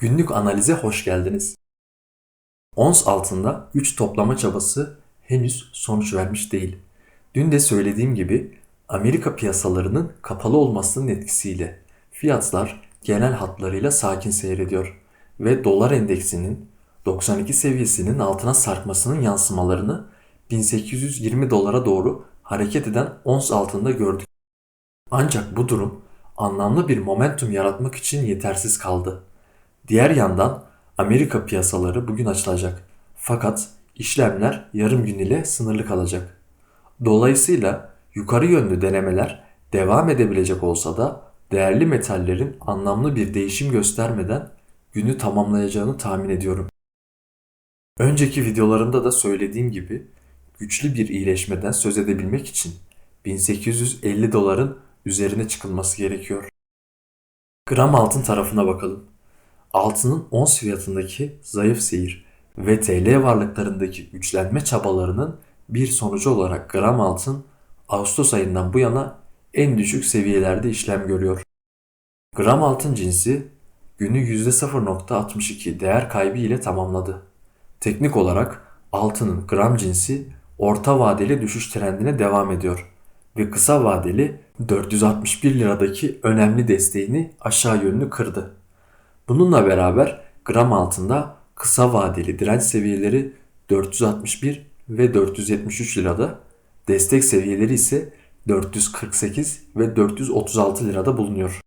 Günlük analize hoş geldiniz. Ons altında güç toplama çabası henüz sonuç vermiş değil. Dün de söylediğim gibi Amerika piyasalarının kapalı olmasının etkisiyle fiyatlar genel hatlarıyla sakin seyrediyor ve dolar endeksinin 92 seviyesinin altına sarkmasının yansımalarını 1820 dolara doğru hareket eden ons altında gördük. Ancak bu durum anlamlı bir momentum yaratmak için yetersiz kaldı. Diğer yandan Amerika piyasaları bugün açılacak. Fakat işlemler yarım gün ile sınırlı kalacak. Dolayısıyla yukarı yönlü denemeler devam edebilecek olsa da değerli metallerin anlamlı bir değişim göstermeden günü tamamlayacağını tahmin ediyorum. Önceki videolarımda da söylediğim gibi güçlü bir iyileşmeden söz edebilmek için 1850 doların üzerine çıkılması gerekiyor. Gram altın tarafına bakalım. Altının ons fiyatındaki zayıf seyir ve TL varlıklarındaki güçlenme çabalarının bir sonucu olarak gram altın Ağustos ayından bu yana en düşük seviyelerde işlem görüyor. Gram altın cinsi günü %0.62 değer kaybı ile tamamladı. Teknik olarak altının gram cinsi orta vadeli düşüş trendine devam ediyor ve kısa vadeli 461 liradaki önemli desteğini aşağı yönlü kırdı. Bununla beraber gram altında kısa vadeli direnç seviyeleri 461 ve 473 lirada, destek seviyeleri ise 448 ve 436 lirada bulunuyor.